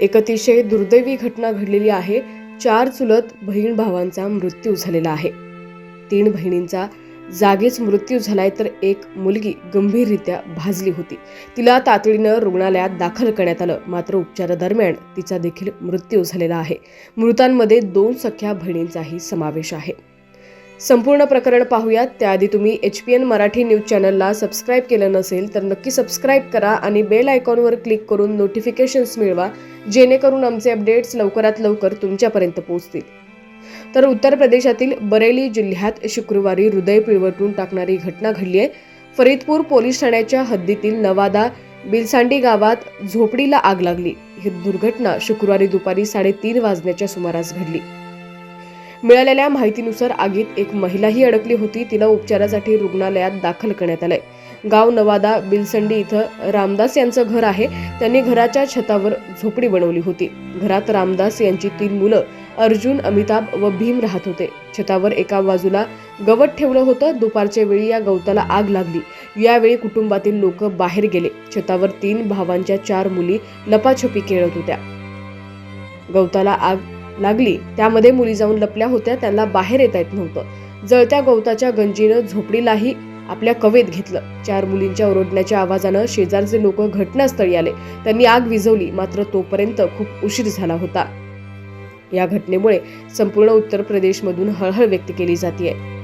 एक अतिशय दुर्दैवी घटना घडलेली आहे. चार चुलत बहीण भावांचा मृत्यू झालेला आहे. तीन बहिणींचा जागीच मृत्यू झालाय तर एक मुलगी गंभीररित्या भाजली होती. तिला तातडीनं रुग्णालयात दाखल करण्यात आलं. मात्र उपचारादरम्यान तिचा देखील मृत्यू झालेला आहे. मृतांमध्ये दोन सख्या बहिणींचाही समावेश आहे. संपूर्ण प्रकरण पाहूयात. त्याआधी तुम्ही H P N Marathi news चॅनलला सबस्क्राईब केलं नसेल तर नक्की सबस्क्राईब करा आणि बेल आयकॉनवर क्लिक करून नोटिफिकेशन्स मिळवा जेणेकरून आमचे अपडेट्स लवकरात लवकर तुमच्यापर्यंत पोहोचतील. तर उत्तर प्रदेशातील बरेली जिल्ह्यात शुक्रवारी हृदय पिळवटून टाकणारी घटना घडली आहे. फरीदपूर पोलीस ठाण्याच्या हद्दीतील नवादा बिलसांडी गावात झोपडीला आग लागली. ही दुर्घटना शुक्रवारी दुपारी साडेतीन वाजण्याच्या सुमारास घडली. मिळालेल्या माहितीनुसार आगीत एक महिलाही अडकली होती. तिला उपचारासाठी रुग्णालयात दाखल करण्यात आलंय. गाव नवादा बिलसंडी इथं रामदास यांचं घर आहे. त्यांनी घराच्या छतावर झोपडी बनवली होती. घरात रामदास यांची तीन मुलं अर्जुन अमिताभ व भीम राहत होते. छतावर एका बाजूला गवत ठेवलं होतं. दुपारच्या वेळी या गवताला आग लागली. यावेळी कुटुंबातील लोक बाहेर गेले. छतावर तीन भावांच्या चार मुली लपाछपी खेळत होत्या. गवताला आग लागली. त्यामध्ये मुली जाऊन लपल्या होत्या त्यांना बाहेर येता येत नव्हतं. जळत्या गवताच्या गंजीनं झोपडीलाही आपल्या कवेत घेतलं. चार मुलींच्या ओरडण्याच्या आवाजानं शेजारचे लोक घटनास्थळी आले. त्यांनी आग विझवली मात्र तोपर्यंत खूप उशीर झाला होता. या घटनेमुळे संपूर्ण उत्तर प्रदेशमधून हळहळ व्यक्त केली जाते